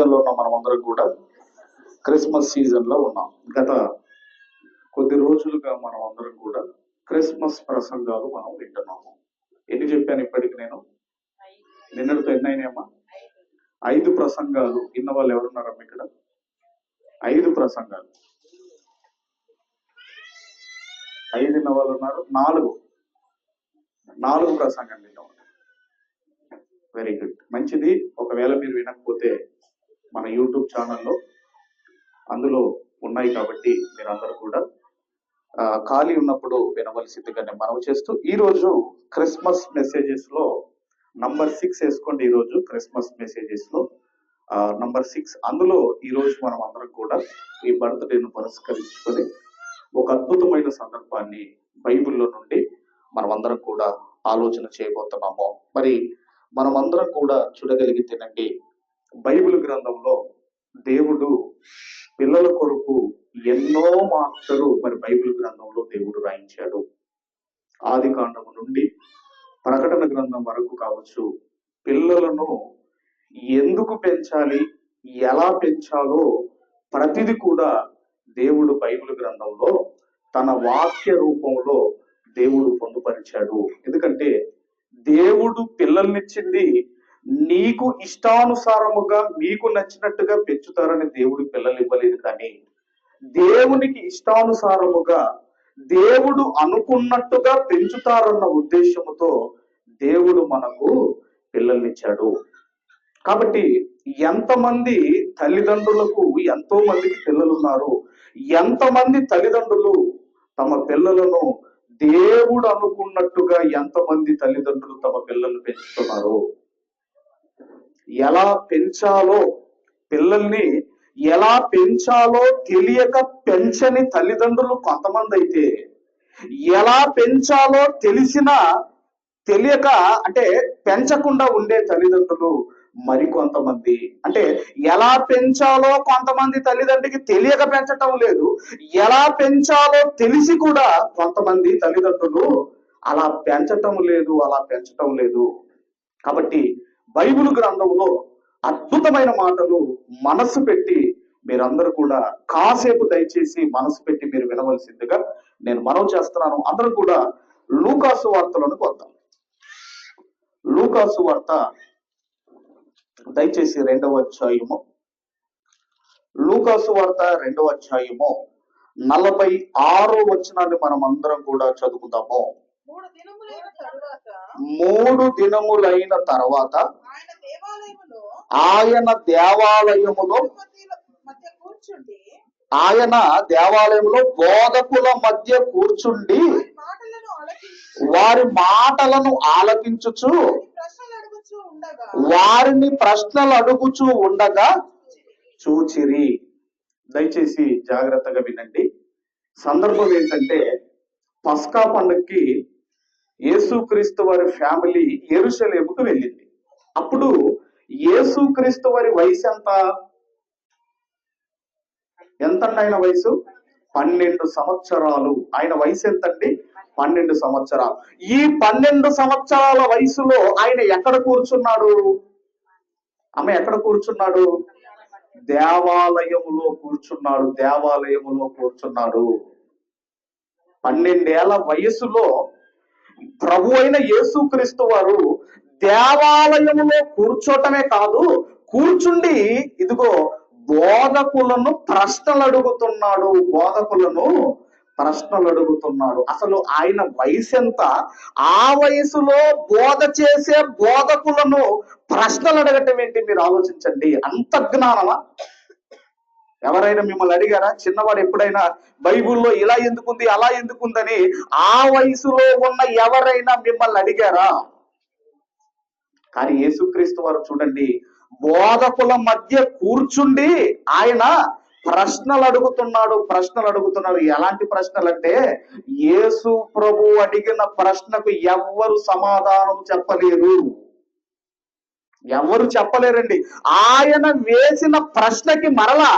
సీజన్లో ఉన్న మనం అందరం కూడా. క్రిస్మస్ సీజన్లో ఉన్నాం. గత కొద్ది రోజులుగా మనం అందరం కూడా క్రిస్మస్ ప్రసంగాలు మనం వింటున్నాము. ఎన్ని చెప్పాను ఇప్పటికి నేను? నిన్నటితో ఎన్ని అయినాయమ్మా? ఐదు ప్రసంగాలు. విన్న వాళ్ళు ఎవరున్నారమ్మా ఇక్కడ? ఐదు ప్రసంగాలు. ఐదు విన్న వాళ్ళు ఉన్నారు. నాలుగు. నాలుగు ప్రసంగాలు విన్నాం. వెరీ గుడ్ మంచిది. ఒకవేళ మీరు వినకపోతే మన యూట్యూబ్ ఛానల్లో అందులో ఉన్నాయి కాబట్టి మీరందరూ కూడా ఖాళీ ఉన్నప్పుడు వినవలసిందిగా నేను మనవి చేస్తూ ఈరోజు క్రిస్మస్ మెసేజెస్లో నంబర్ సిక్స్ వేసుకోండి ఈరోజు క్రిస్మస్ మెసేజెస్లో. నంబర్ సిక్స్ అందులో ఈరోజు మనం అందరం కూడా ఈ బర్త్డేను పురస్కరించుకొని ఒక అద్భుతమైన సందర్భాన్ని బైబిల్లో నుండి మనం అందరం కూడా ఆలోచన చేయబోతున్నాము. మరి మనం అందరం కూడా చూడగలిగితేనండి బైబిల్ గ్రంథంలో దేవుడు పిల్లల కొరకు ఎన్నో మాటలు మరి బైబిల్ గ్రంథంలో దేవుడు రాయించాడు. ఆది కాండము నుండి ప్రకటన గ్రంథం వరకు కావచ్చు పిల్లలను ఎందుకు పెంచాలి ఎలా పెంచాలో ప్రతిది కూడా దేవుడు బైబిల్ గ్రంథంలో తన వాక్య రూపంలో దేవుడు పొందుపరిచాడు. ఎందుకంటే దేవుడు పిల్లల్నిచ్చింది నీకు ఇష్టానుసారముగా మీకు నచ్చినట్టుగా పెంచుతారని దేవుడు పిల్లలు ఇవ్వలేదు కానీ దేవునికి ఇష్టానుసారముగా దేవుడు అనుకున్నట్టుగా పెంచుతారన్న ఉద్దేశముతో దేవుడు మనకు పిల్లల్నిచ్చాడు. కాబట్టి ఎంతమంది తల్లిదండ్రులకు ఎంతో మందికి పిల్లలు ఉన్నారు ఎంతమంది తల్లిదండ్రులు తమ పిల్లలను దేవుడు అనుకున్నట్టుగా ఎంతమంది తల్లిదండ్రులు తమ పిల్లలను పెంచుతున్నారు? ఎలా పెంచాలో పిల్లల్ని ఎలా పెంచాలో తెలియక పెంచని తల్లిదండ్రులు కొంతమంది అయితే ఎలా పెంచాలో తెలిసిన తెలియక అంటే పెంచకుండా ఉండే తల్లిదండ్రులు మరికొంతమంది. అంటే ఎలా పెంచాలో కొంతమంది తల్లిదండ్రికి తెలియక పెంచటం లేదు ఎలా పెంచాలో తెలిసి కూడా కొంతమంది తల్లిదండ్రులు అలా పెంచటం లేదు అలా పెంచటం లేదు. కాబట్టి బైబిల్ గ్రంథంలో అద్భుతమైన మాటలు మనసు పెట్టి మీరందరూ కూడా కాసేపు దయచేసి మనసు పెట్టి మీరు వినవలసిందిగా నేను మనం చేస్తున్నాను. అందరూ కూడా లూకాసు వార్తలను వద్దాం. లూకాసు వార్త దయచేసి రెండవ అధ్యాయము. లూకాసు వార్త రెండవ అధ్యాయము నలభై ఆరో వచనాన్ని మనం అందరం కూడా చదువుదాము. మూడు దినములైన తరువాత ఆయన దేవాలయములో ఆయన దేవాలయములో మధ్య మధ్య కూర్చుండి ఆయన దేవాలయంలో బోధకుల మధ్య కూర్చుండి వారి మాటలను ఆలకించుచు ప్రశ్నలు అడుగుచూ ఉండగా వారిని ప్రశ్నలు అడుగుచూ ఉండగా చూచిరి. దయచేసి జాగ్రత్తగా వినండి. సందర్భం ఏంటంటే పస్కా పండుగకి యేసుక్రీస్తు వారి ఫ్యామిలీ ఎరుసలేముకు వెళ్ళింది. అప్పుడు యేసుక్రీస్తు వారి వయసు ఎంత? ఎంతండి ఆయన వయసు? పన్నెండు సంవత్సరాలు. ఆయన వయసు ఎంతండి? పన్నెండు సంవత్సరాలు. ఈ పన్నెండు సంవత్సరాల వయసులో ఆయన ఎక్కడ కూర్చున్నాడు? ఆమె ఎక్కడ కూర్చున్నాడు? దేవాలయములో కూర్చున్నాడు. దేవాలయములో కూర్చున్నాడు. పన్నెండేళ్ళ వయసులో ప్రభు అయిన యేసుక్రీస్తు వారు దేవాలయంలో కూర్చోటమే కాదు కూర్చుండి ఇదిగో బోధకులను ప్రశ్నలు అడుగుతున్నాడు బోధకులను ప్రశ్నలు అడుగుతున్నాడు అసలు ఆయన వయసు ఎంత? ఆ వయసులో బోధ చేసే బోధకులను ప్రశ్నలు అడగటం ఏంటి? మీరు ఆలోచించండి. అంత జ్ఞానమా? ఎవరైనా మిమ్మల్ని అడిగారా? చిన్నవాడు ఎప్పుడైనా బైబిల్లో ఇలా ఎందుకుంది అలా ఎందుకుందని? ఆ వయసులో ఉన్న ఎవరైనా మిమ్మల్ని అడిగారా? కానీ యేసుక్రీస్తు వారు చూడండి బోధకుల మధ్య కూర్చుండి ఆయన ప్రశ్నలు అడుగుతున్నాడు ప్రశ్నలు అడుగుతున్నాడు. ఎలాంటి ప్రశ్నలు అంటే యేసు ప్రభు అడిగిన ప్రశ్నకు ఎవ్వరు సమాధానం చెప్పలేరు. ఎవరు చెప్పలేరండి. ఆయన వేసిన ప్రశ్నకి మరలా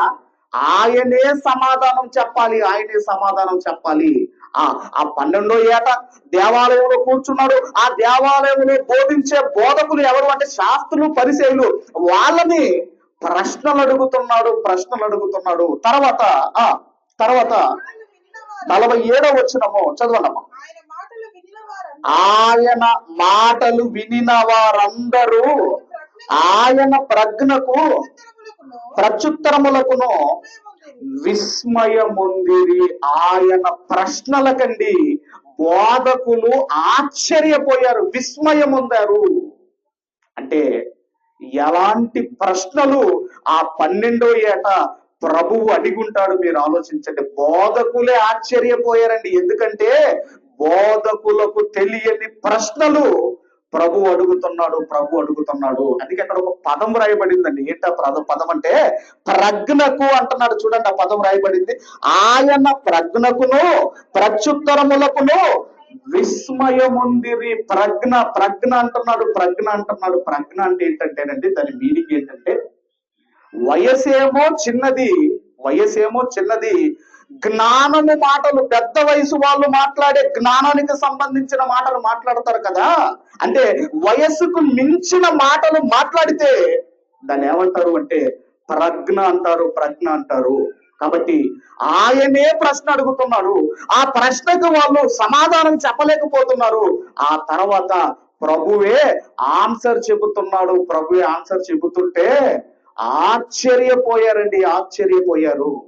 ఆయనే సమాధానం చెప్పాలి ఆయనే సమాధానం చెప్పాలి. ఆ ఆ పన్నెండో ఏట దేవాలయంలో కూర్చున్నాడు. ఆ దేవాలయంలో బోధించే బోధకులు ఎవరు అంటే శాస్త్రులు పరిచయులు వాళ్ళని ప్రశ్నలు అడుగుతున్నాడు ప్రశ్నలు అడుగుతున్నాడు. తర్వాత ఆ తర్వాత నలభై ఏడవ వచ్చినము చదవండమ్మా. ఆయన మాటలు వినిన వారందరూ ఆయన ప్రజ్ఞకు ప్రత్యుత్తరములకును విస్మయముందిరి. ఆయన ప్రశ్నలకండి బోధకులు ఆశ్చర్యపోయారు విస్మయముందారు. అంటే ఎలాంటి ప్రశ్నలు ఆ పన్నెండో ఏట ప్రభువు అడిగుంటాడు మీరు ఆలోచించండి. బోధకులే ఆశ్చర్యపోయారండి. ఎందుకంటే బోధకులకు తెలియని ప్రశ్నలు ప్రభు అడుగుతున్నాడు ప్రభు అడుగుతున్నాడు. అందుకే అక్కడ ఒక పదం రాయబడిందండి ఏంటా పదం పదం అంటే ప్రజ్ఞకు అంటున్నాడు చూడండి ఆ పదం రాయబడింది ఆయన ప్రజ్ఞకును ప్రత్యుత్తరములకును విస్మయముందిరి. ప్రజ్ఞ ప్రజ్ఞ అంటున్నాడు ప్రజ్ఞ అంటున్నాడు. ప్రజ్ఞ అంటే ఏంటంటేనండి దాని మీనింగ్ ఏంటంటే వయసేమో చిన్నది వయసేమో చిన్నది జ్ఞానము మాటలు పెద్ద వయసు వాళ్ళు మాట్లాడే జ్ఞానానికి సంబంధించిన మాటలు మాట్లాడతారు కదా? అంటే వయస్సుకు మించిన మాటలు మాట్లాడితే దాన్ని ఏమంటారు అంటే ప్రజ్ఞ అంటారు ప్రజ్ఞ అంటారు. కాబట్టి ఆయనే ప్రశ్న అడుగుతున్నాడు ఆ ప్రశ్నకు వాళ్ళు సమాధానం చెప్పలేకపోతున్నారు. ఆ తర్వాత ప్రభువే ఆన్సర్ చెబుతున్నాడు. ప్రభువే ఆన్సర్ చెబుతుంటే ఆశ్చర్యపోయారండి ఆశ్చర్యపోయారు.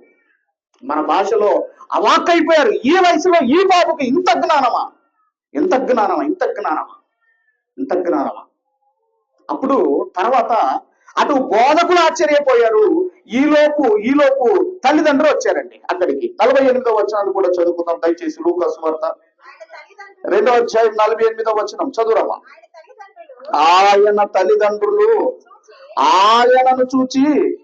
మన భాషలో అవాక్కైపోయారు. ఈ వయసులో ఈ బాబుకి ఇంత జ్ఞానమా? ఇంత జ్ఞానమా? ఇంత జ్ఞానమా? ఇంత జ్ఞానమా? అప్పుడు తర్వాత అటు బోధకులు ఆశ్చర్యపోయారు. ఈలోపు ఈలోపు తల్లిదండ్రులు వచ్చారండి అక్కడికి నలభై ఎనిమిదో వచనాలు కూడా చదువుకుందాం. దయచేసి లూకస్ వార్త. రెండో అధ్యాయం నలభై ఎనిమిదో వచనం. చదువురమ్మా ఆయన తల్లిదండ్రులు ఆయనను చూచి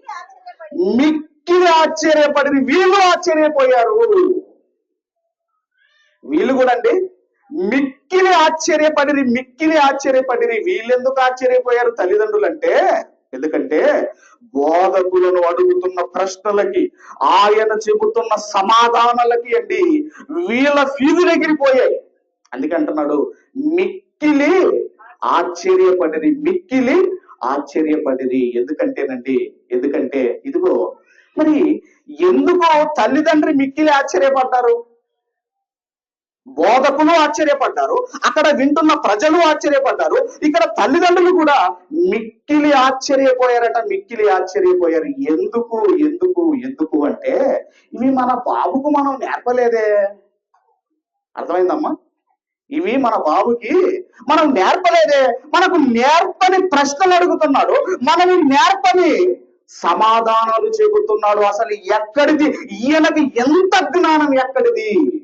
మిక్కిలి ఆశ్చర్యపడి వీళ్ళు ఆశ్చర్యపోయారు. వీళ్ళు కూడా అండి మిక్కిలి ఆశ్చర్యపడిరి మిక్కిలి ఆశ్చర్యపడిరి. వీళ్ళెందుకు ఆశ్చర్యపోయారు తల్లిదండ్రులు అంటే ఎందుకంటే బోధకులను అడుగుతున్న ప్రశ్నలకి ఆయన చెబుతున్న సమాధానాలకి అండి వీళ్ళ ఫీజు ఎగిరిపోయాయి. అందుకంటున్నాడు మిక్కిలి ఆశ్చర్యపడిరి మిక్కిలి ఆశ్చర్యపడిరి. ఎందుకంటేనండి ఎందుకంటే ఇదిగో మరి ఎందుకు తల్లిదండ్రి మిక్కిలి ఆశ్చర్యపడ్డారు? బోధకులు ఆశ్చర్యపడ్డారు అక్కడ వింటున్న ప్రజలు ఆశ్చర్యపడ్డారు ఇక్కడ తల్లిదండ్రులు కూడా మిక్కిలి ఆశ్చర్యపోయారట మిక్కిలి ఆశ్చర్యపోయారు. ఎందుకు ఎందుకు ఎందుకు అంటే ఇవి మన బాబుకు మనం నేర్పలేదే. అర్థమైందమ్మా? ఇవి మన బాబుకి మనం నేర్పలేదే. మనకు నేర్పని ప్రశ్నలు అడుగుతున్నాడు మనము నేర్పని సమాధానాలు చెబుతున్నాడు అసలు ఎక్కడిది? ఈయనకి ఎంత జ్ఞానం ఎక్కడిది?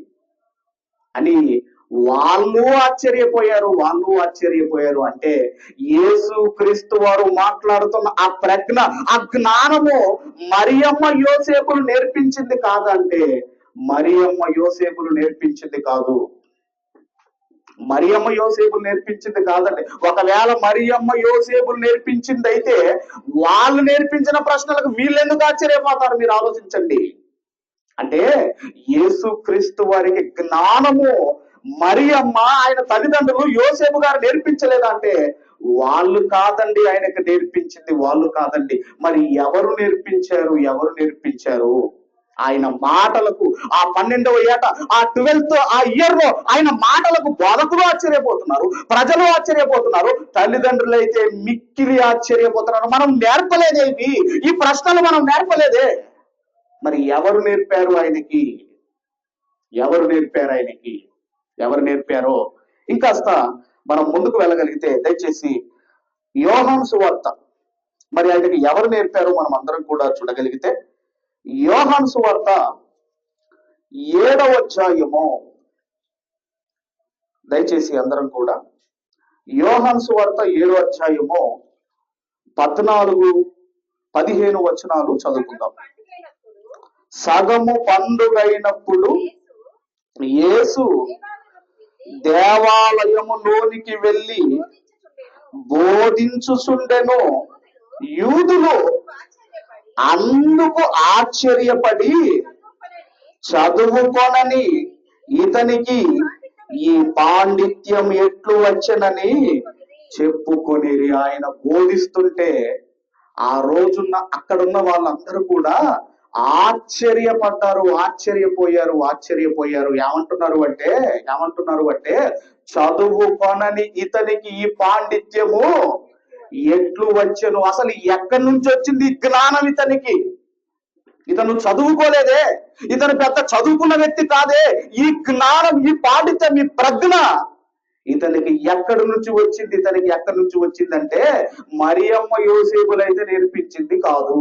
అని వాళ్ళు ఆశ్చర్యపోయారు. వాళ్ళు ఆశ్చర్యపోయారు అంటే యేసు క్రీస్తు వారు మాట్లాడుతున్న ఆ ప్రజ్ఞ ఆ జ్ఞానము మరియమ్మ యోసేపులు నేర్పించింది కాదంటే మరియమ్మ యోసేపులు నేర్పించింది కాదు. మరియమ్మ యోసేపులు నేర్పించింది కాదండి. ఒకవేళ మరియమ్మ యోసేపులు నేర్పించింది అయితే వాళ్ళు నేర్పించిన ప్రశ్నలకు వీళ్ళు ఎందుకు ఆశ్చర్యపోతారు? మీరు ఆలోచించండి. అంటే యేసు క్రీస్తు వారికి జ్ఞానము మరియమ్మ ఆయన తల్లిదండ్రులు యోసేపు గారు నేర్పించలేదంటే వాళ్ళు కాదండి ఆయనకు నేర్పించింది వాళ్ళు కాదండి. మరి ఎవరు నేర్పించారు? ఎవరు నేర్పించారు? ఆయన మాటలకు ఆ పన్నెండవ ఏట ఆ ట్వెల్త్ ఆ ఇయర్లో ఆయన మాటలకు బోధకులు ఆశ్చర్యపోతున్నారు ప్రజలు ఆశ్చర్యపోతున్నారు తల్లిదండ్రులు అయితే మిక్కిలి ఆశ్చర్యపోతున్నారు. మనం నేర్పలేదేవి ఈ ప్రశ్నలు మనం నేర్పలేదే. మరి ఎవరు నేర్పారు ఆయనకి? ఎవరు నేర్పారు ఆయనకి? ఎవరు నేర్పారో? ఇంకాస్త మనం ముందుకు వెళ్ళగలిగితే దయచేసి యోహం సువార్త. మరి ఆయనకి ఎవరు నేర్పారో మనం అందరం కూడా చూడగలిగితే యోహాను సువార్త ఏడవ అధ్యాయము. దయచేసి అందరం కూడా యోహాను సువార్త ఏడవ అధ్యాయము పద్నాలుగు పదిహేను వచనాలు చదువుకుందాం. సగము పండుగైనప్పుడు యేసు యేసు వెళ్ళి దేవాలయములోనికి వెళ్ళి బోధించుచుండెను. యూదులు అందుకు ఆశ్చర్యపడి చదువుకొనని ఇతనికి ఈ పాండిత్యం ఎట్లు వచ్చనని చెప్పుకొనిరి. ఆయన బోధిస్తుంటే ఆ రోజున్న అక్కడున్న వాళ్ళందరూ కూడా ఆశ్చర్యపడ్డారు ఆశ్చర్యపోయారు ఆశ్చర్యపోయారు. ఏమంటున్నారు అంటే ఏమంటున్నారు అంటే చదువుకొనని ఇతనికి ఈ పాండిత్యము ఎట్లు వచ్చాను అసలు ఎక్కడి నుంచి వచ్చింది జ్ఞానం ఇతనికి? ఇతను చదువుకోలేదే ఇతను పెద్ద చదువుకున్న వ్యక్తి కాదే ఈ జ్ఞానం ఈ పాండిత్యం ఈ ప్రజ్ఞ ఇతనికి ఎక్కడి నుంచి వచ్చింది ఇతనికి ఎక్కడి నుంచి వచ్చిందంటే మరియమ్మ యోసేపులైతే నేర్పించింది కాదు.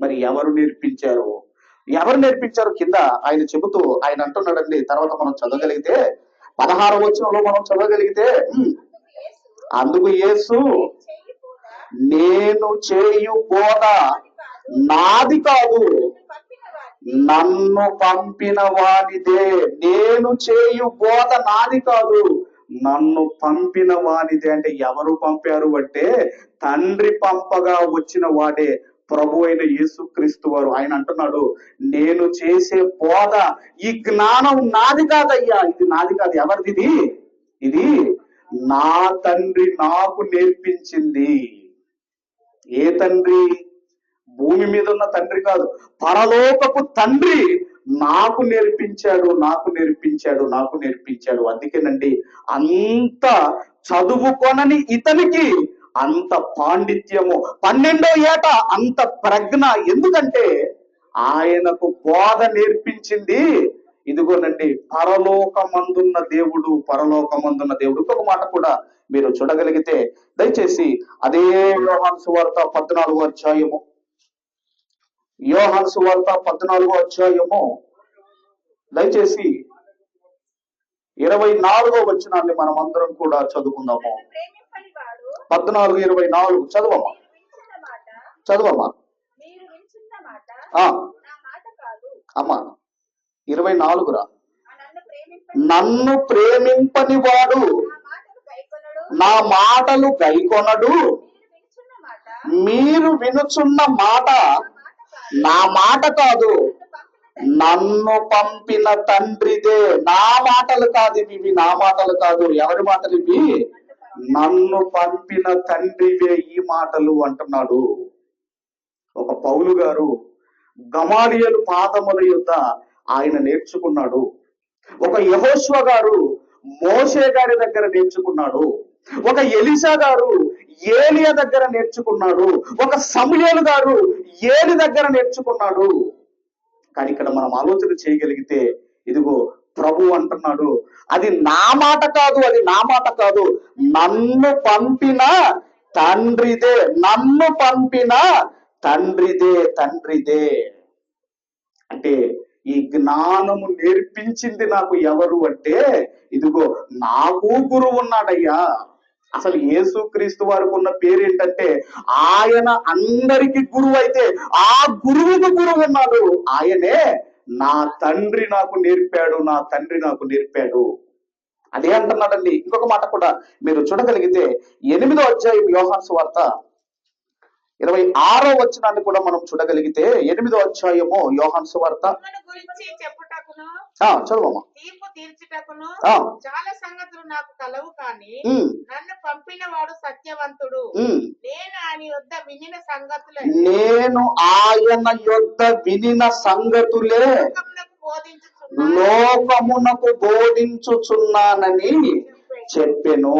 మరి ఎవరు నేర్పించారు? ఎవరు నేర్పించారు కింద? ఆయన చెబుతూ ఆయన అంటున్నాడండి తర్వాత మనం చదవగలిగితే పదహారు వచనంలో మనం చదవగలిగితే అందుకు యేసు నేను చేయు బోధ నాది కాదు. నన్ను పంపిన వానిదే. నేను చేయు బోధ నాది కాదు. నన్ను పంపిన వానిదే. అంటే ఎవరు పంపారు అంటే తండ్రి పంపగా వచ్చిన వాడే ప్రభు అయిన యేసుక్రీస్తు వారు. ఆయన అంటున్నాడు నేను చేసే బోధ ఈ జ్ఞానం నాది కాదయ్యా. ఇది నాది కాదు. ఎవరిది ఇది? ఇది నా తండ్రి నాకు నేర్పించింది. ఏ తండ్రి? భూమి మీద ఉన్న తండ్రి కాదు పరలోకపు తండ్రి నాకు నేర్పించాడు నాకు నేర్పించాడు నాకు నేర్పించాడు. అందుకేనండి అంత చదువుకొనని ఇతనికి అంత పాండిత్యము. పన్నెండో ఏట అంత ప్రజ్ఞ. ఎందుకంటే ఆయనకు బోధ నేర్పించింది ఇదిగోనండి పరలోకమందున్న దేవుడు పరలోకమందున్న దేవుడు ఇంకొక మాట కూడా మీరు చూడగలిగితే దయచేసి అదే యోహాను సువార్త పద్నాలుగో అధ్యాయము. యోహాను సువార్త పద్నాలుగో అధ్యాయము. దయచేసి ఇరవై నాలుగో వచనాన్ని మనం అందరం కూడా చదువుకుందాము. పద్నాలుగు ఇరవై నాలుగు చదవమ్మా చదవమ్మా అమ్మా. ఇరవై నాలుగురా. నన్ను ప్రేమింపని వాడు నా మాటలు గైకొనడు. మీరు వినుచున్న మాట నా మాట కాదు. నన్ను పంపిన తండ్రిదే నా మాటలు కాదు ఇవి నా మాటలు కాదు. ఎవరి మాటలు ఇవి? నన్ను పంపిన తండ్రివే ఈ మాటలు అంటున్నాడు. ఒక పౌలు గారు గమాలియలు పాదముల యొద్ద ఆయన నేర్చుకున్నాడు. ఒక యహోశ్వ గారు మోషే గారి దగ్గర నేర్చుకున్నాడు. ఒక ఎలిసా గారు ఏలియా దగ్గర నేర్చుకున్నాడు. ఒక సమయలు గారు ఏలి దగ్గర నేర్చుకున్నాడు. కానీ ఇక్కడ మనం ఆలోచన చేయగలిగితే ఇదిగో ప్రభు అంటున్నాడు అది నా మాట కాదు అది నా మాట కాదు. నన్ను పంపిన తండ్రిదే నన్ను పంపిన తండ్రిదే తండ్రిదే. అంటే ఈ జ్ఞానము నేర్పించింది నాకు ఎవరు అంటే ఇదిగో నాకు గురువు ఉన్నాడయ్యా. అసలు యేసుక్రీస్తు వారికి ఉన్న పేరు ఏంటంటే ఆయన అందరికి గురువు అయితే ఆ గురువుకు గురువు ఉన్నాడు. ఆయనే నా తండ్రి నాకు నేర్పాడు నా తండ్రి నాకు నేర్పాడు. అదే అంటున్నాడండి. ఇంకొక మాట కూడా మీరు చూడగలిగితే ఎనిమిదో అధ్యాయం యోహాన్స్ వార్త ఇరవై ఆరో వచనాన్ని కూడా మనం చూడగలిగితే ఎనిమిదో అధ్యాయము యోహాన్స్ వార్త మిమ్మల్ని గురించి చెప్పుటకును ఆ చదవమ్మా. తీర్పు తీర్చుటకును ఆ. చాలా సంగతులు నాకు కలవు కానీ నన్ను పంపిన వాడు సత్యవంతుడు. నేను ఆయన యొద్ద వినిన సంగతులు. నేను ఆయన యొద్ద వినిన సంగతులే లోకమునకు బోధించుచున్నానని చెప్పెను.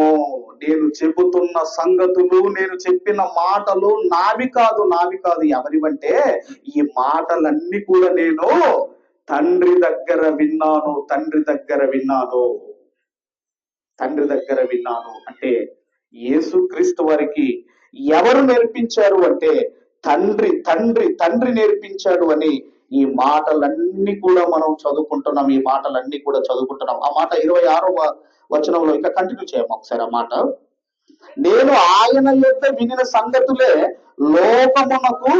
నేను చెబుతున్న సంగతులు నేను చెప్పిన మాటలు నావి కాదు నావి కాదు. ఎవరివంటే ఈ మాటలన్నీ కూడా నేను తండ్రి దగ్గర విన్నాను తండ్రి దగ్గర విన్నాను. తండ్రి దగ్గర విన్నాను. అంటే యేసుక్రీస్తు వారికి ఎవరు నేర్పించారు అంటే తండ్రి తండ్రి తండ్రి నేర్పించాడు అని ఈ మాటలన్నీ కూడా మనం చదువుకుంటున్నాం ఈ మాటలన్నీ కూడా చదువుకుంటున్నాం. ఆ మాట ఇరవై ఆరో వచనంలో ఇంకా కంటిన్యూ చేయము ఒకసారి ఆ మాట. నేను ఆయన యొక్క వినిన సంగతులే లోకమునకు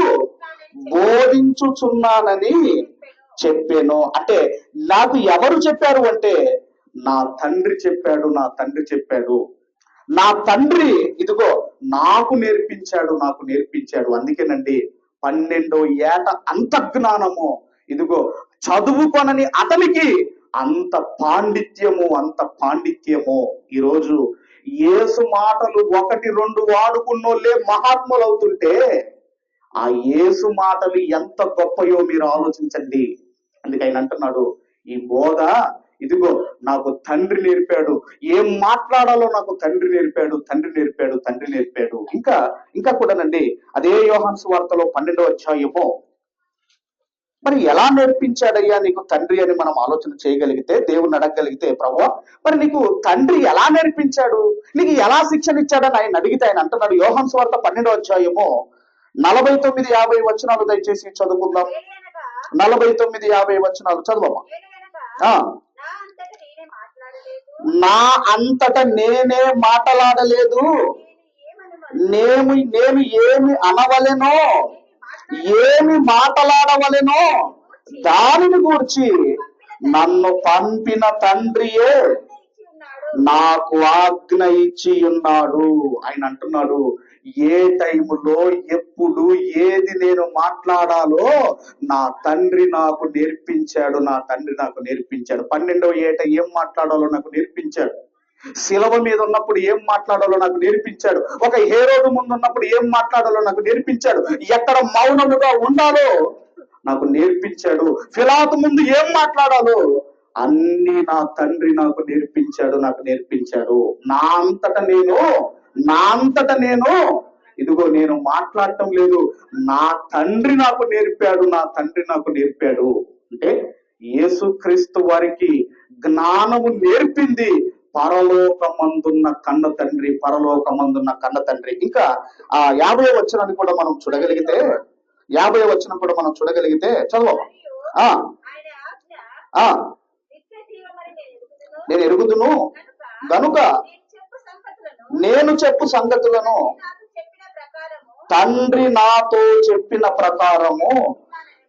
బోధించుచున్నానని చెప్పాను. అంటే నాకు ఎవరు చెప్పారు అంటే నా తండ్రి చెప్పాడు నా తండ్రి చెప్పాడు. నా తండ్రి ఇదిగో నాకు నేర్పించాడు నాకు నేర్పించాడు. అందుకేనండి పన్నెండో ఏట అంతజ్ఞానము ఇదిగో చదువుకొనని అతనికి అంత పాండిత్యము అంత పాండిత్యము. ఈరోజు ఏసు మాటలు ఒకటి రెండు వాడుకున్నోళ్ళే మహాత్ములు అవుతుంటే ఆ ఏసు మాటలు ఎంత గొప్పయో మీరు ఆలోచించండి. అందుకే ఆయన అంటున్నాడు ఈ బోధ ఇదిగో నాకు తండ్రి నేర్పాడు. ఏం మాట్లాడాలో నాకు తండ్రి నేర్పాడు తండ్రి నేర్పాడు తండ్రి నేర్పాడు. ఇంకా ఇంకా కూడానండి అదే యోహాన్స్ వార్తలో పన్నెండవ అధ్యాయము మరి ఎలా నేర్పించాడయ్యా నీకు తండ్రి అని మనం ఆలోచన చేయగలిగితే దేవుని అడగగలిగితే ప్రభు మరి నీకు తండ్రి ఎలా నేర్పించాడు? నీకు ఎలా శిక్షణ ఇచ్చాడని ఆయన అడిగితే ఆయన అంటున్నాడు. యోహన్ స్వార్థ పన్నెండో అధ్యాయము నలభై తొమ్మిది యాభై వచనాలు దయచేసి చదువుకుందాం. నలభై తొమ్మిది యాభై వచనాలు చదువమ్మా. ఆ, నా అంతట నేనే మాట్లాడలేదు. నేను నేను నేను ఏమి అనవలెనో ఏమి మాట్లాడవలెనో దానిని గూర్చి నన్ను పంపిన తండ్రియే నాకు ఆజ్ఞ ఇచ్చి ఉన్నాడు. ఆయన అంటున్నాడు ఏ టైములో ఎప్పుడు ఏది నేను మాట్లాడాలో నా తండ్రి నాకు నేర్పించాడు నా తండ్రి నాకు నేర్పించాడు. పన్నెండవ ఏట ఏం మాట్లాడాలో నాకు నేర్పించాడు. శిలవ మీద ఉన్నప్పుడు ఏం మాట్లాడాలో నాకు నేర్పించాడు. ఒక హేరోడు ముందు ఉన్నప్పుడు ఏం మాట్లాడాలో నాకు నేర్పించాడు. ఎక్కడ మౌనముగా ఉండాలో నాకు నేర్పించాడు. ఫిలాతు ముందు ఏం మాట్లాడాలో అన్ని నా తండ్రి నాకు నేర్పించాడు నాకు నేర్పించాడు. నా అంతట నేను నా అంతట నేను ఇదిగో నేను మాట్లాడటం లేదు. నా తండ్రి నాకు నేర్పాడు నా తండ్రి నాకు నేర్పాడు. అంటే యేసుక్రీస్తు వారికి జ్ఞానము నేర్పింది. పరలోకమందున్న కన్న తండ్రి పరలోకమందున్న కన్న తండ్రి. ఇంకా ఆ యాభై వచనాన్ని కూడా మనం చూడగలిగితే యాభై వచ్చనం కూడా మనం చూడగలిగితే చదువు ఆ. ఆ. నేను ఎరుగుదును? గనుక నేను చెప్పు సంగతులను. తండ్రి నాతో చెప్పిన ప్రకారము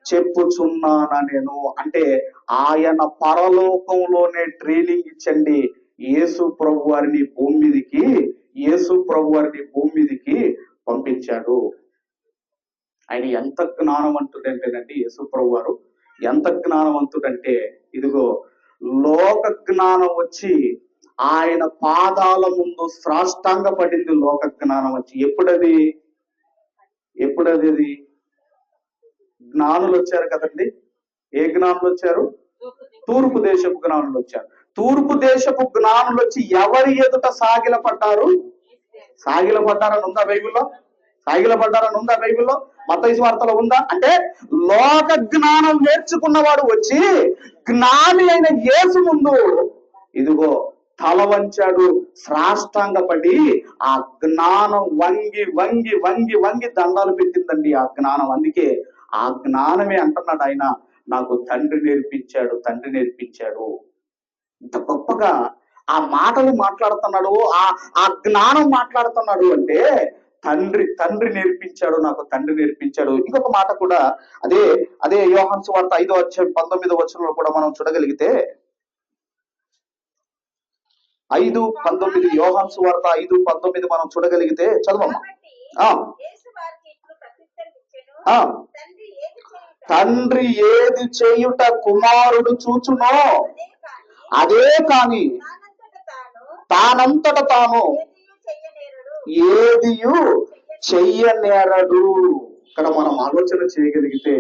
చెప్పుచున్నానా నేను? అంటే ఆయన పరలోకంలోనే ట్రైనింగ్ ఇచ్చండి. యేసు ప్రభు వారిని భూమి మీదకి యేసు ప్రభు వారిని భూమి మీదకి పంపించాడు. ఆయన ఎంత జ్ఞానవంతుడంటేనండి యేసు ప్రభు వారు ఎంత జ్ఞానవంతుడంటే ఇదిగో లోక జ్ఞానం వచ్చి ఆయన పాదాల ముందు సాష్టాంగ పడింది లోక జ్ఞానం వచ్చి. ఎప్పుడది? ఎప్పుడది అది జ్ఞానులు వచ్చారు కదండి. ఏ జ్ఞానులు వచ్చారు? తూర్పు దేశపు జ్ఞానులు వచ్చారు. తూర్పు దేశపు జ్ఞానులు వచ్చి ఎవరి ఎదుట సాగిల పడ్డారు సాగిల పడ్డారని ఉందా బైబిల్లో? సాగిల పడ్డారని ఉందా బైబిల్లో? మతైసు వార్తలో ఉందా? అంటే లోక జ్ఞానం నేర్చుకున్నవాడు వచ్చి జ్ఞాని అయిన యేసు ముందు ఇదిగో తల వంచాడు శ్రాష్టాంగపడి ఆ జ్ఞానం వంగి వంగి వంగి వంగి దండాలు పెట్టిందండి ఆ జ్ఞానం. అందుకే ఆ జ్ఞానమే అంటున్నాడు ఆయన నాకు తండ్రి నేర్పించాడు తండ్రి నేర్పించాడు. ఇంత గొప్పగా? ఆ మాటలు మాట్లాడుతున్నాడు ఆ ఆ జ్ఞానం మాట్లాడుతున్నాడు అంటే తండ్రి తండ్రి నేర్పించాడు నాకు తండ్రి నేర్పించాడు. ఇంకొక మాట కూడా అదే అదే యోహాన్స్ వార్త ఐదో అధ్యాయం పంతొమ్మిదో వచనంలో కూడా మనం చూడగలిగితే ఐదు పంతొమ్మిది యోహాన్స్ వార్త ఐదు పంతొమ్మిది మనం చూడగలిగితే చదవమ్మా. తండ్రి ఏది చేయుట కుమారుడు చూచునో. అదే కాని తానంతట తాను ఏది ఏదియు చెయ్యనేరడు. చెయ్యనేరడు ఇక్కడ మనం ఆలోచన చేయగలిగితే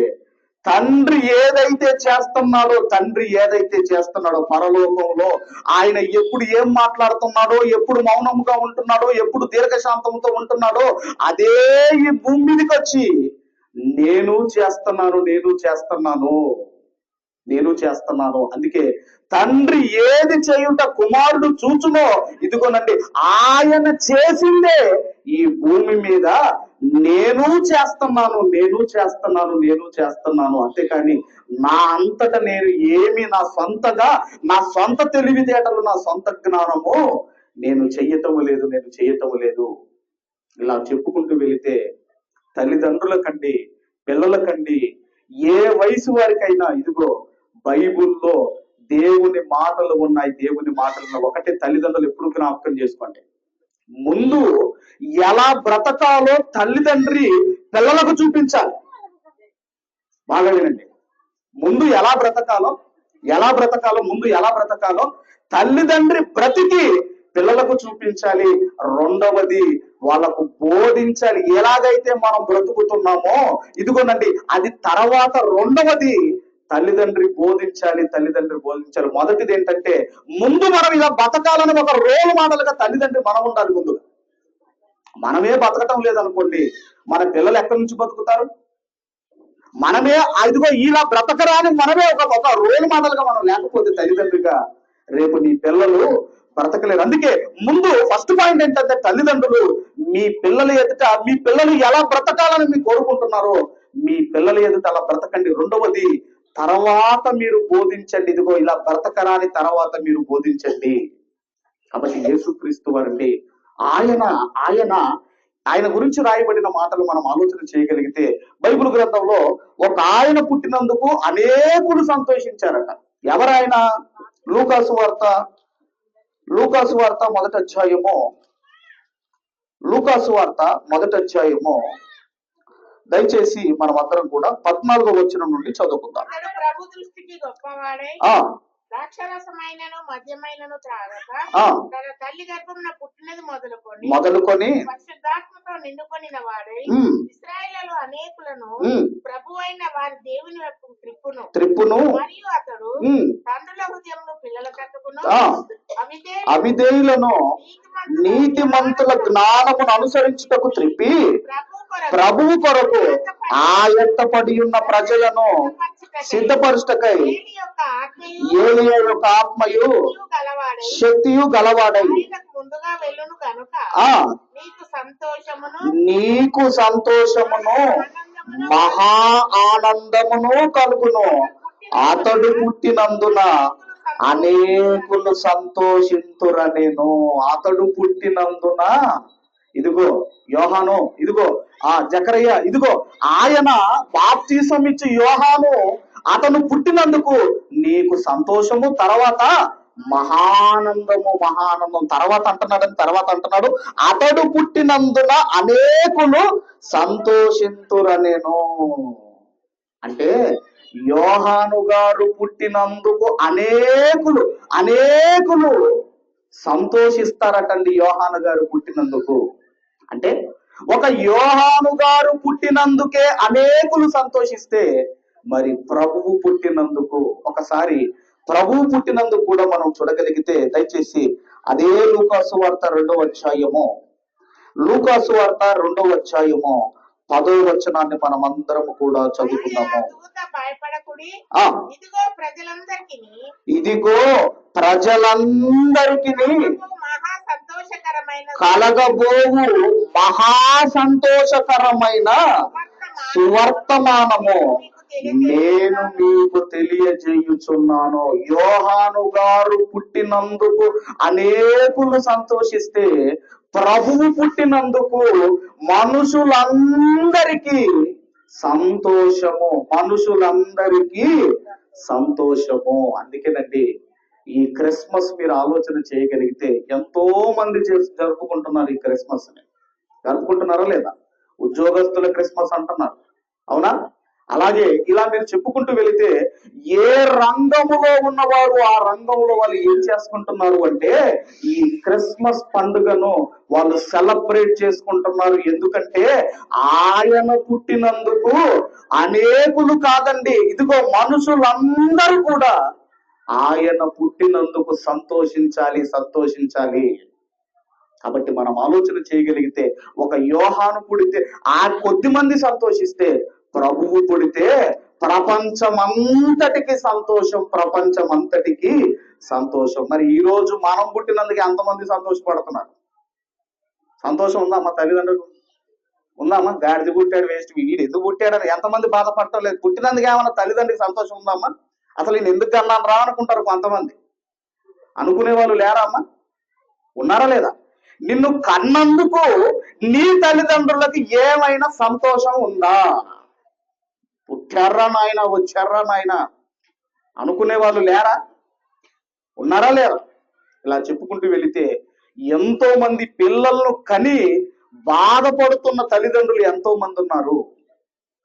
తండ్రి ఏదైతే చేస్తున్నాడో తండ్రి ఏదైతే చేస్తున్నాడో పరలోకంలో ఆయన ఎప్పుడు ఏం మాట్లాడుతున్నాడో ఎప్పుడు మౌనముగా ఉంటున్నాడో ఎప్పుడు దీర్ఘశాంతంతో ఉంటున్నాడో అదే ఈ భూమి మీదకి వచ్చి నేను చేస్తున్నాను నేను చేస్తున్నాను నేను చేస్తున్నాను. అందుకే తండ్రి ఏది చేయుట కుమారుడు చూచునో ఇదిగోనండి ఆయన చేసిందే ఈ భూమి మీద నేను చేస్తున్నాను నేను చేస్తున్నాను నేను చేస్తున్నాను. అంతేకాని నా అంతట నేను ఏమి నా సొంతగా నా సొంత తెలివితేటలు నా సొంత జ్ఞానము నేను చెయ్యటము లేదు నేను చెయ్యటము లేదు. ఇలా చెప్పుకుంటూ వెళితే తల్లిదండ్రుల కండి పిల్లల కండి ఏ వయసు వారికైనా ఇదిగో బైబుల్లో దేవుని మాటలు ఉన్నాయి దేవుని మాటలు ఒకటే తల్లిదండ్రులు ఎప్పుడు జ్ఞాపకం చేసుకోండి. ముందు ఎలా బ్రతకాలో తల్లిదండ్రి పిల్లలకు చూపించాలి. బాగా వినండి. ముందు ఎలా బ్రతకాలో ఎలా బ్రతకాలో ముందు ఎలా బ్రతకాలో తల్లిదండ్రి బ్రతికి పిల్లలకు చూపించాలి. రెండవది వాళ్ళకు బోధించాలి. ఎలాగైతే మనం బ్రతుకుతున్నామో ఇదిగోనండి అది తర్వాత రెండవది తల్లిదండ్రి బోధించాలి తల్లిదండ్రి బోధించాలి. మొదటిది ఏంటంటే ముందు మనం ఇలా బతకాలని ఒక రోల్ మోడల్గా తల్లిదండ్రి మనం ఉండాలి ముందు. మనమే బతకటం లేదనుకోండి మన పిల్లలు ఎక్కడి నుంచి బతుకుతారు? మనమే ఇదిగో ఇలా బ్రతకరాని మనమే ఒక ఒక రోల్ మోడల్గా మనం లేకపోతే తల్లిదండ్రిగా రేపు నీ పిల్లలు బ్రతకలేరు. అందుకే ముందు ఫస్ట్ పాయింట్ ఏంటంటే తల్లిదండ్రులు మీ పిల్లల ఎదుట మీ పిల్లలు ఎలా బ్రతకాలని మీరు కోరుకుంటున్నారో మీ పిల్లల ఎదుట అలా బ్రతకండి. రెండవది తర్వాత మీరు బోధించండి. ఇదిగో ఇలా బ్రతకరాని తర్వాత మీరు బోధించండి. కాబట్టి యేసుక్రీస్తు వారండి ఆయన ఆయన ఆయన గురించి రాయబడిన మాటలు మనం ఆలోచన చేయగలిగితే బైబిల్ గ్రంథంలో ఒక ఆయన పుట్టినందుకు అనేకులు సంతోషించారట. ఎవరాయన? లూకాసు వార్త. లూకాసు వార్త మొదటి అధ్యాయము. లూకాసు వార్త మొదటి అధ్యాయము. దయచేసి మనం అందరం కూడా పద్నాలుగో వచ్చిన నుండి చదువుకుందాం. ఆ ద్రాక్షరసమైనను మద్యమైనను త్రాగక ఆ. తన తల్లి గర్భమున పుట్టినది మొదలుకొని మొదలుకొని పరిశుద్ధాత్మతో నిండుకొనిన వాడై ఇస్రాయేలు అనేకులను ప్రభు అయిన వారి దేవుని వైపు త్రిప్పును. త్రిప్పును మరియు అతడు తండ్రుల హృదయమును పిల్లల ఆ. అవిదే అవిధేయులను నీతిమంతుల జ్ఞానమును అనుసరించుటకు త్రిప్పి ప్రభు కొరకు ప్రభువు కొరకు ఆయత్తపడి ఉన్న ప్రజలను ఆత్మయు ఏలియా యొక్క ఆత్మయు శక్తియు గలవాడై నీకు సంతోషమును మహా ఆనందమును కలుగును. అతడు పుట్టినందున అనేకులు సంతోషింతురనేను అతడు పుట్టినందున ఇదిగో యోహాను ఇదిగో ఆ జకరయ్య ఇదిగో ఆయన బాప్తీసం ఇచ్చి యోహాను అతను పుట్టినందుకు నీకు సంతోషము తర్వాత మహానందము మహానందం. తర్వాత అంటున్నాడని తర్వాత అంటున్నాడు. అతడు పుట్టినందున అనేకులు సంతోషింతురనేను అంటే యోహాను గారు పుట్టినందుకు అనేకులు అనేకులు సంతోషిస్తారటండి యోహాను గారు పుట్టినందుకు. అంటే ఒక యోహాను గారు పుట్టినందుకే అనేకులు సంతోషిస్తే మరి ప్రభువు పుట్టినందుకు ఒకసారి ప్రభువు పుట్టినందుకు కూడా మనం చూడగలిగితే దయచేసి అదే లూకాసు వార్త రెండవ అధ్యాయము. లూకాసు వార్త రెండవ అధ్యాయము పదో వచనాన్ని మనం అందరము కూడా చదువుకున్నాము ఇదిగో ప్రజలందరికీ కలగబోవు మహా సంతోషకరమైన సువర్తమానము. నేను మీకు తెలియజేయుచున్నాను. యోహాను గారు పుట్టినందుకు అనేకులు సంతోషిస్తే ప్రభువు పుట్టినందుకు మనుషులందరికీ సంతోషము మనుషులందరికీ సంతోషము. అందుకేనండి ఈ క్రిస్మస్ మీరు ఆలోచన చేయగలిగితే ఎంతో మంది చేసి జరుపుకుంటున్నారు ఈ క్రిస్మస్ని జరుపుకుంటున్నారా లేదా? ఉద్యోగస్తుల క్రిస్మస్ అంటున్నారు. అవునా? అలాగే ఇలా మీరు చెప్పుకుంటూ వెళితే ఏ రంగములో ఉన్నవారు ఆ రంగంలో వాళ్ళు ఏం చేసుకుంటున్నారు అంటే ఈ క్రిస్మస్ పండుగను వాళ్ళు సెలబ్రేట్ చేసుకుంటున్నారు. ఎందుకంటే ఆయన పుట్టినందుకు అనేకులు కాదండి ఇదిగో మనుషులందరూ కూడా ఆయన పుట్టినందుకు సంతోషించాలి సంతోషించాలి. కాబట్టి మనం ఆలోచన చేయగలిగితే ఒక యోహాను పుడితే ఆ కొద్ది మంది సంతోషిస్తే ప్రభువు పుడితే ప్రపంచమంతటికి సంతోషం ప్రపంచమంతటికి సంతోషం. మరి ఈ రోజు మనం పుట్టినందుకు ఎంతమంది సంతోషపడుతున్నారు. సంతోషం ఉందా మా తల్లిదండ్రులు ఉందామా? గాడిద పుట్టాడు వేస్ట్ వీడు. ఎందుకు పుట్టాడని ఎంతమంది బాధపడటం లేదు పుట్టినందుకు ఏమన్నా తల్లిదండ్రికి సంతోషం ఉందామా? అసలు నేను ఎందుకు అన్నాను రా అనుకుంటారు కొంతమంది? అనుకునే వాళ్ళు లేరా అమ్మా? ఉన్నారా లేదా? నిన్ను కన్నందుకు నీ తల్లిదండ్రులకు ఏమైనా సంతోషం ఉందా? పుట్టారా నాయన? వచ్చారా నాయన? అనుకునే వాళ్ళు లేరా? ఉన్నారా లేరా? ఇలా చెప్పుకుంటూ వెళితే ఎంతో మంది పిల్లలను కని బాధపడుతున్న తల్లిదండ్రులు ఎంతో మంది ఉన్నారు.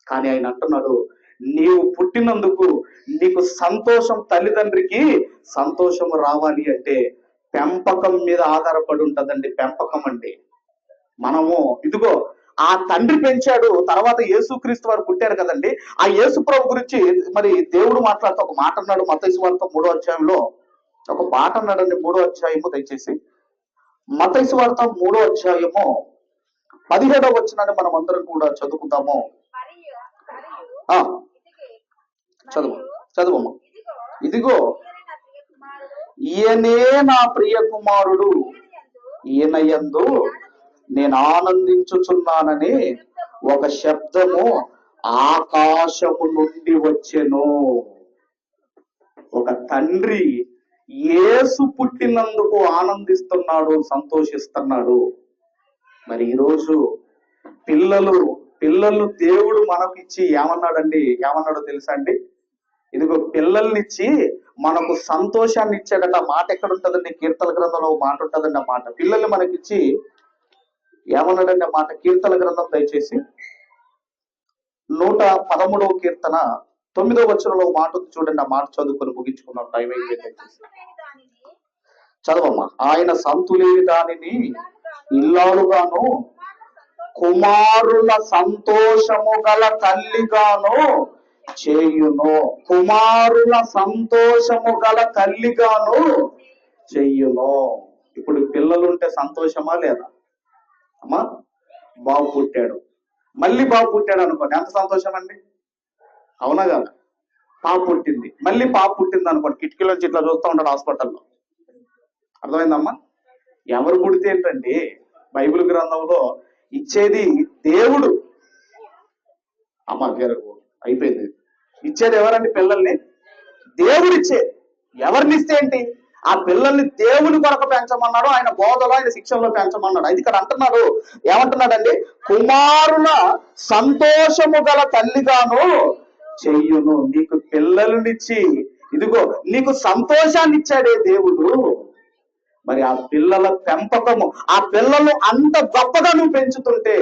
కానీ ఆయన అంటున్నాడు నీవు పుట్టినందుకు నీకు సంతోషం తల్లిదండ్రికి సంతోషం రావాలి అంటే పెంపకం మీద ఆధారపడి ఉంటుందండి పెంపకం అంటే మనము ఇదిగో ఆ తండ్రి పెంచాడు తర్వాత యేసుక్రీస్తు వారు పుట్టారు కదండి. ఆ యేసు ప్రభు గురించి మరి దేవుడు మాట్లాడుతూ ఒక మాట అన్నాడు మతైసు వార్త మూడో అధ్యాయంలో. ఒక మాట అన్నాడండి మూడో అధ్యాయము దయచేసి. మతైసు వార్త మూడో అధ్యాయము పదిహేడవ వచ్చినాన్ని మనం అందరం కూడా చదువుకుందాము. చదువు ఆ చదువు ఇదిగో ఈయనే నా ప్రియ కుమారుడు ఈయన ఎందు నేను ఆనందించుచున్నానని ఒక శబ్దము ఆకాశము నుండి వచ్చెను. ఒక తండ్రి ఏసు పుట్టినందుకు ఆనందిస్తున్నాడు సంతోషిస్తున్నాడు. మరి ఈరోజు పిల్లలు పిల్లలు దేవుడు మనకిచ్చి ఏమన్నాడండి? ఏమన్నాడో తెలుసా అండి? ఇదిగో పిల్లల్నిచ్చి మనకు సంతోషాన్ని ఇచ్చాడట మాట ఎక్కడ ఉంటుందండి కీర్తన గ్రంథంలో మాట ఉంటుందండి ఆ మాట. పిల్లల్ని మనకిచ్చి ఏమన్నాడంటే మాట కీర్తన గ్రంథం దయచేసి. నూట పదమూడవ కీర్తన తొమ్మిదో వచనంలో మాట ఉంది చూడండి ఆ మాట చదువుకొని ముగించుకున్నాం టైం అయిపోయింది చదవమ్మా. ఆయన సంతులేని దానిని ఇల్లాలుగాను కుమారుల సంతోషము గల తల్లిగాను చేయును. కుమారుల సంతోషము గల తల్లిగాను చెయ్యును ఇప్పుడు పిల్లలుంటే సంతోషమా లేదా? అమ్మా బాబు పుట్టాడు. మళ్ళీ బాబు పుట్టాడు అనుకోండి. ఎంత సంతోషం అండి? అవునా కదా? పాప పుట్టింది. మళ్ళీ పాప పుట్టింది అనుకోండి. కిటికీలోంచి ఇట్లా చూస్తూ ఉంటాడు హాస్పిటల్లో. అర్థమైందమ్మా? ఎవరు పుడితే ఏంటండి? బైబిల్ గ్రంథంలో ఇచ్చేది దేవుడు. అమ్మ గారు అయిపోయింది. ఇచ్చేది ఎవరండి పిల్లల్ని? దేవుడు ఇచ్చేది ఎవరిని ఇస్తే ఏంటి? ఆ పిల్లల్ని దేవుని కొరకు పెంచమన్నాడు ఆయన బోధలో ఆయన శిక్షణలో పెంచమన్నాడు. అది ఇక్కడ అంటున్నాడు. ఏమంటున్నాడండి? కుమారుల సంతోషము గల తల్లిగాను చెయ్యును నీకు పిల్లలనిచ్చి ఇదిగో నీకు సంతోషాన్ని ఇచ్చాడే దేవుడు. మరి ఆ పిల్లల పెంపకము ఆ పిల్లలు అంత గొప్పగా నువ్వు పెంచుతుంటే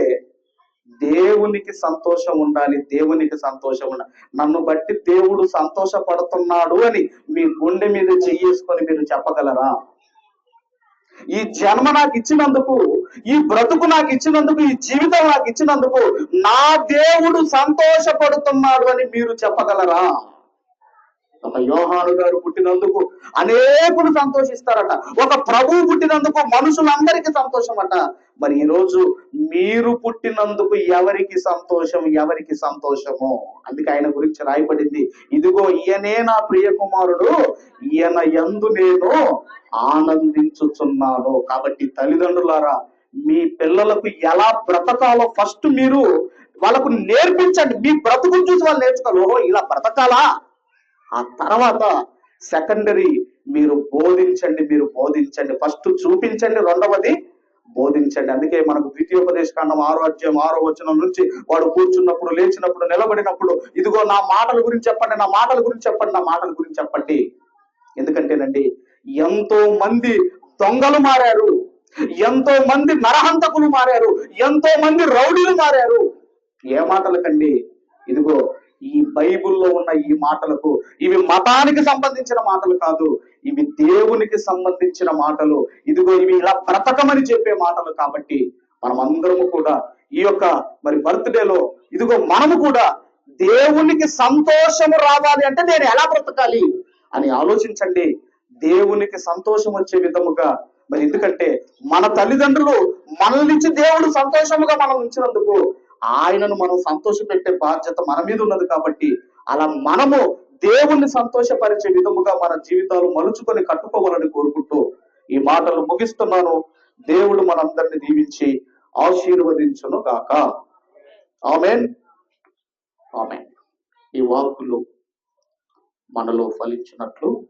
దేవునికి సంతోషం ఉండాలి దేవునికి సంతోషం ఉండాలి. నన్ను బట్టి దేవుడు సంతోషపడుతున్నాడు అని మీ గుండె మీద చెయ్యేసుకొని మీరు చెప్పగలరా? ఈ జన్మ నాకు ఇచ్చినందుకు ఈ బ్రతుకు నాకు ఇచ్చినందుకు ఈ జీవితం నాకు ఇచ్చినందుకు నా దేవుడు సంతోషపడుతున్నాడు అని మీరు చెప్పగలరా? ఒక యోహాను గారు పుట్టినందుకు అనేకులు సంతోషిస్తారట. ఒక ప్రభువు పుట్టినందుకు మనుషులందరికీ సంతోషం అట మరి ఈ రోజు మీరు పుట్టినందుకు ఎవరికి సంతోషం ఎవరికి సంతోషము? అందుకే ఆయన గురించి రాయబడింది. ఇదిగో ఈయనే నా ప్రియ కుమారుడు ఈయన ఎందు నేను ఆనందించుచున్నాను. కాబట్టి తల్లిదండ్రులారా మీ పిల్లలకు ఎలా బ్రతకాలో ఫస్ట్ మీరు వాళ్ళకు నేర్పించండి. మీ బ్రతుకుని చూసి వాళ్ళు నేర్చుకోవాలి. ఓహో ఇలా బ్రతకాలా? ఆ తర్వాత సెకండరీ మీరు బోధించండి మీరు బోధించండి. ఫస్ట్ చూపించండి రెండవది బోధించండి. అందుకే మనకు ద్వితీయోపదేశ కాండం ఆరో అధ్యాయం ఆరో వచనం నుంచి వాడు కూర్చున్నప్పుడు లేచినప్పుడు నిలబడినప్పుడు ఇదిగో నా మాటల గురించి చెప్పండి నా మాటల గురించి చెప్పండి నా మాటల గురించి చెప్పండి. ఎందుకంటేనండి ఎంతో మంది దొంగలు మారారు. ఎంతో మంది నరహంతకులు మారారు. ఎంతో మంది రౌడీలు మారారు. ఏ మాటలకండి? ఇదిగో ఈ బైబిల్లో ఉన్న ఈ మాటలకు ఇవి మతానికి సంబంధించిన మాటలు కాదు ఇవి దేవునికి సంబంధించిన మాటలు. ఇదిగో ఇవి ఇలా బ్రతకమని చెప్పే మాటలు కాబట్టి మనమందరము కూడా ఈ యొక్క మరి బర్త్డేలో ఇదిగో మనము కూడా దేవునికి సంతోషము రావాలి అంటే నేను ఎలా బ్రతకాలి అని ఆలోచించండి. దేవునికి సంతోషం వచ్చే విధముగా మరి ఎందుకంటే మన తల్లిదండ్రులు మనల్నిచ్చి దేవుడు సంతోషముగా మనం ఉంచినందుకు ఆయనను మనం సంతోష పెట్టే బాధ్యత మన మీద ఉన్నది కాబట్టి అలా మనము దేవుణ్ణి సంతోషపరిచే విధముగా మన జీవితాలు మలుచుకొని కట్టుకోవాలని కోరుకుంటూ ఈ మాటలు ముగిస్తున్నాను. దేవుడు మనందరిని దీవించి ఆశీర్వదించును గాక. ఆమెన్. ఆమెన్. ఈ వాక్కులు మనలో ఫలించినట్లు